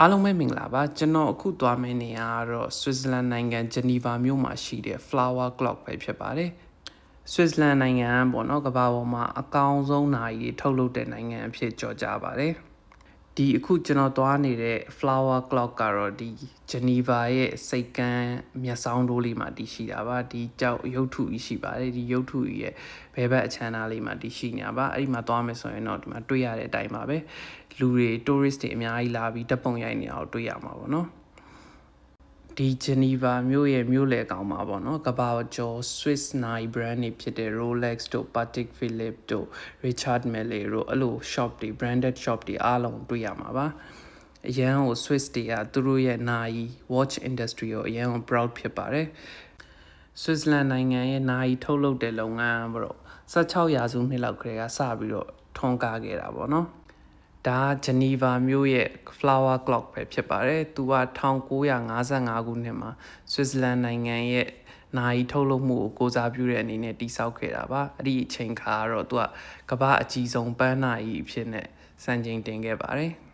အားလုံးပဲမင်္ဂလာပါကျွန်တော်အခုသွားမယ့်နေရာကတော့ Switzerland နိုင်ငံ Geneva မြို့မှာရှိတဲ့ Flower Clock ပဲဖြစ်ပါတယ် Switzerland နိုင်ငံကပေါ့နော်ကမ္ဘာပေါ်မှာအကောင်ဆုံးနိုင်ကြီးထုတ်လုပ်တဲ့နိုင်ငံအဖြစ်ကြော်ကြားပါတယ် ဒီအခုကျွန်တော်သွားနေတဲ့ flower clock ကတော့ဒီ Geneva ရဲ့စိတ်ကမ်းမျက်စောင်းတိုးလေးမှာတည်ရှိတာပါဒီကြောက်ရုပ်ထုကြီးရှိပါတယ်ဒီရုပ်ထုကြီးရဲ့ဘယ်ဘက်အချမ်းသားလေးမှာတည်ရှိနေတာပါအဲ့ဒီမှာသွားမယ်ဆိုရင်တော့ဒီမှာတွေ့ရတဲ့အတိုင်းပါပဲလူတွေ tourist တွေအများကြီးလာပြီးတပ်ပုံရိုက်နေတာကိုတွေ့ရမှာပေါ့နော် ဒီဂျနီဗာမြို့ရဲ့မြို့လယ်ကောင်မှာပေါ့နော်ကဘာကျော် Swiss Nike brand တွေဖြစ်တဲ့ Rolex တို့ Patek Philippe တို့ Richard Mille တို့အဲ့လို shop တွေ branded shop တွေအားလုံးတွေ့ရမှာပါအရန်ကို Swiss တွေကသူတို့ရဲ့နာယီ watch industry ကိုအရန်ကို proud ဖြစ်ပါတယ် Switzerland နိုင်ငံရဲ့နာယီထုတ်လုပ်တဲ့လုပ်ငန်းပေါ့16ရာစုနှစ်လောက်ကလေးကစပြီးတော့ထွန်းကားခဲ့တာပေါ့နော် ဒါဂျနီဗာမြို့ရဲ့ flower clock ပဲဖြစ်ပါတယ်။သူက1955ခုနှစ်မှာ Switzerland နိုင်ငံရဲ့နိုင်ထုတ်လုပ်မှုကိုကိုစားပြုတဲ့အနေနဲ့တိစောက်ခဲ့တာပါ။အဲ့ဒီအချိန်ခါကတော့သူကကမ္ဘာအကြီးဆုံးပန်းနာကြီးအဖြစ်နဲ့စံချိန်တင်ခဲ့ပါတယ်။